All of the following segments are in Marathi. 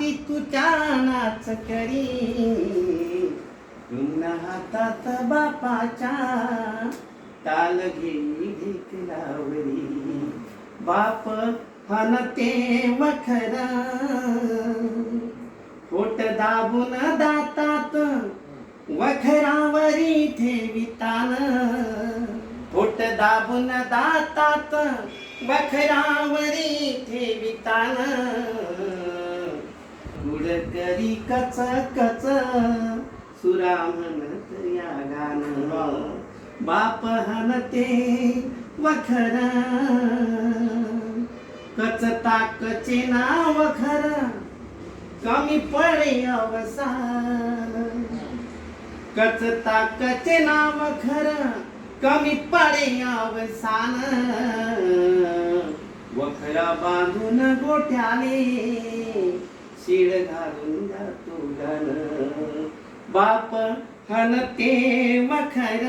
हाती तुझ्या नाच करी. पुन्हा हातात बापाच्या ताल घेई ढेकलावरी बाप हनते वखरा. पोट दाबून दातात वखरावरी ठेवितान. पोट दाबून दातात वखरावरी ठेवितान. तरी कच कच सुरा म्हणत या गाण. बाप हनते वखरा. कच ताकचे नाव खरं कमी पडे अवसान. कच ताकचे नाव खरं कमी पडे अवसान. वखरा बांधून गोठ्याले. शिळ घालून जातो गाण बाप हनते मखर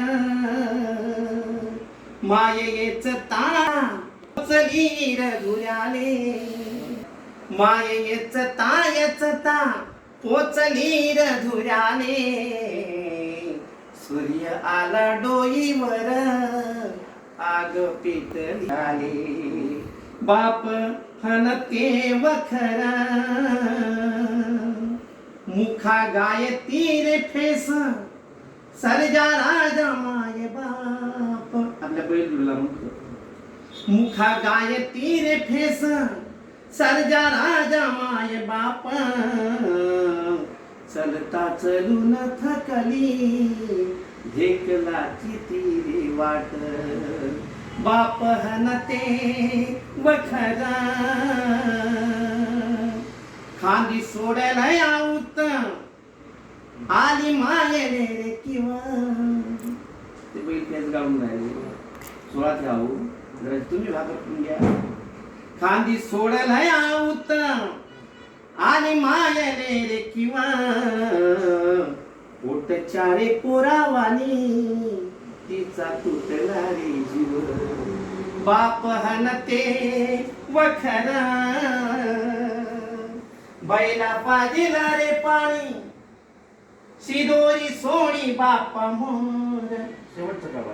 मायेच ता चली रघुल्याले मायेच तायच ता पोचली रघुराले सूर्य आला डोईवर आग पितली आले बाप हनते वखरा। मुखा गाय तीरे फेस। सरजा राजा माय बाप। आपल्या बैल म्हणतो मुखा गाय तीरे फेस। सरजा राजा माय बाप। चलता चलून थकली। ढेकलाची तीरे वाट। बाप हनते वखरा। खांदी सोडायला आऊत आली माले रे किंवा। ते बैल तेच गाऊन राहिले. सोळा गाऊ जरा तुम्ही भागत घ्या. खांदी सोडायला आऊत आणि माले रे किंवा. पोट चारे पोरावानी तिचा तुटला रे जीव. बाप हनते वखरा बैला पाजिला रे पाणी. शिदोरी सोणी बापा मोर शेवटचं गाव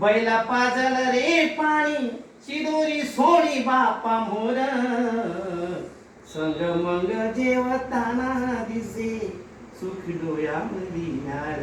बैला पाजल रे पाणी. शिदोरी सोणी बापा मोर संग मंग जेवताना दिसे सुख डोळ्यामध्ये नार